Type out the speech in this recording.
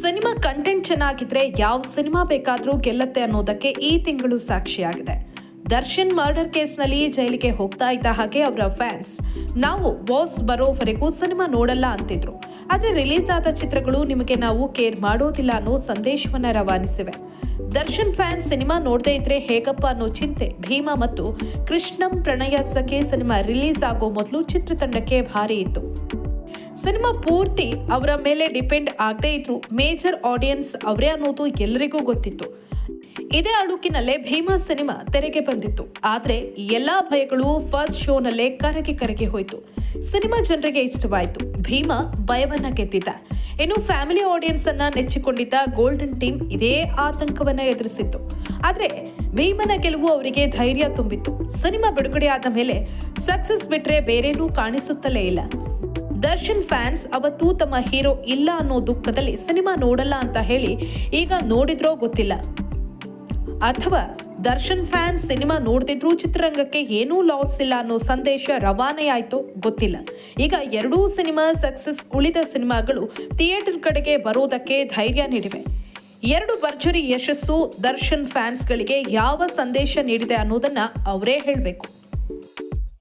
Cinema content ಚೆನ್ನಾಗಿದ್ರೆ ಯಾವ cinema ಬೇಕಾದರೂ ಗೆಲ್ಲತ್ತೆ ಅನ್ನೋದಕ್ಕೆ ಈ ತಿಂಗಳು ಸಾಕ್ಷಿಯಾಗಿದೆ. ದರ್ಶನ್ ಮರ್ಡರ್ ಕೇಸ್ನಲ್ಲಿ ಜೈಲಿಗೆ ಹೋಗ್ತಾ ಇದ್ದ ಹಾಗೆ ಅವರ ಫ್ಯಾನ್ಸ್, ನಾವು ಬಾಸ್ ಬರೋವರೆಗೂ ಸಿನಿಮಾ ನೋಡಲ್ಲ ಅಂತಿದ್ರು. ಆದರೆ ರಿಲೀಸ್ ಆದ ಚಿತ್ರಗಳು ನಿಮಗೆ ನಾವು ಕೇರ್ ಮಾಡೋದಿಲ್ಲ ಅನ್ನೋ ಸಂದೇಶವನ್ನ ರವಾನಿಸಿವೆ. ದರ್ಶನ್ ಫ್ಯಾನ್ ಸಿನಿಮಾ ನೋಡದೇ ಇದ್ರೆ ಹೇಗಪ್ಪ ಅನ್ನೋ ಚಿಂತೆ, ಭೀಮಾ ಮತ್ತು ಕೃಷ್ಣಂ ಪ್ರಣಯ ಸಖಿ ಸಿನಿಮಾ ರಿಲೀಸ್ ಆಗೋ ಮೊದಲು ಚಿತ್ರತಂಡಕ್ಕೆ ಭಾರಿ ಇತ್ತು. ಸಿನಿಮಾ ಪೂರ್ತಿ ಅವರ ಮೇಲೆ ಡಿಪೆಂಡ್ ಆಗದೇ ಇದ್ರು ಮೇಜರ್ ಆಡಿಯನ್ಸ್ ಅವರೇ ಅನ್ನೋದು ಎಲ್ಲರಿಗೂ ಗೊತ್ತಿತ್ತು. ಇದೇ ಅಳುಕಿನಲ್ಲೇ ಭೀಮಾ ಸಿನಿಮಾ ತೆರೆಗೆ ಬಂದಿತ್ತು. ಆದ್ರೆ ಎಲ್ಲ ಭಯಗಳು ಫಸ್ಟ್ ಶೋನಲ್ಲೇ ಕರಗಿ ಕರಗಿ ಹೋಯ್ತು. ಸಿನಿಮಾ ಜನರಿಗೆ ಇಷ್ಟವಾಯಿತು. ಭೀಮಾ ಭಯವನ್ನ ಗೆದ್ದಿದ್ದ. ಇನ್ನು ಫ್ಯಾಮಿಲಿ ಆಡಿಯನ್ಸ್ ಅನ್ನ ನೆಚ್ಚಿಕೊಂಡಿದ್ದ ಗೋಲ್ಡನ್ ಟೀಮ್ ಇದೇ ಆತಂಕವನ್ನ ಎದುರಿಸಿತ್ತು. ಆದ್ರೆ ಭೀಮನ ಗೆಲುವು ಅವರಿಗೆ ಧೈರ್ಯ ತುಂಬಿತ್ತು. ಸಿನಿಮಾ ಬಿಡುಗಡೆ ಆದ ಮೇಲೆ ಸಕ್ಸಸ್ ಬಿಟ್ರೆ ಬೇರೇನೂ ಕಾಣಿಸುತ್ತಲೇ ಇಲ್ಲ. ದರ್ಶನ್ ಫ್ಯಾನ್ಸ್ ಅವತ್ತು ತಮ್ಮ ಹೀರೋ ಇಲ್ಲ ಅನ್ನೋ ದುಃಖದಲ್ಲಿ ಸಿನಿಮಾ ನೋಡಲ್ಲ ಅಂತ ಹೇಳಿ ಈಗ ನೋಡಿದ್ರೋ ಗೊತ್ತಿಲ್ಲ. ಅಥವಾ ದರ್ಶನ್ ಫ್ಯಾನ್ಸ್ ಸಿನಿಮಾ ನೋಡ್ತಿದ್ರು ಚಿತ್ರರಂಗಕ್ಕೆ ಏನೂ ಲಾಸ್ ಇಲ್ಲ ಅನ್ನೋ ಸಂದೇಶ ರವಾನೆ ಆಯ್ತೋ ಗೊತ್ತಿಲ್ಲ. ಈಗ ಎರಡೂ ಸಿನಿಮಾ ಸಕ್ಸಸ್ ಉಳಿದ ಸಿನಿಮಾಗಳು ಥಿಯೇಟರ್ ಕಡೆಗೆ ಬರೋದಕ್ಕೆ ಧೈರ್ಯ ನೀಡಿವೆ. ಎರಡು ಭರ್ಜರಿ ಯಶಸ್ಸು ದರ್ಶನ್ ಫ್ಯಾನ್ಸ್ಗಳಿಗೆ ಯಾವ ಸಂದೇಶ ನೀಡಿದೆ ಅನ್ನೋದನ್ನ ಅವರೇ ಹೇಳಬೇಕು.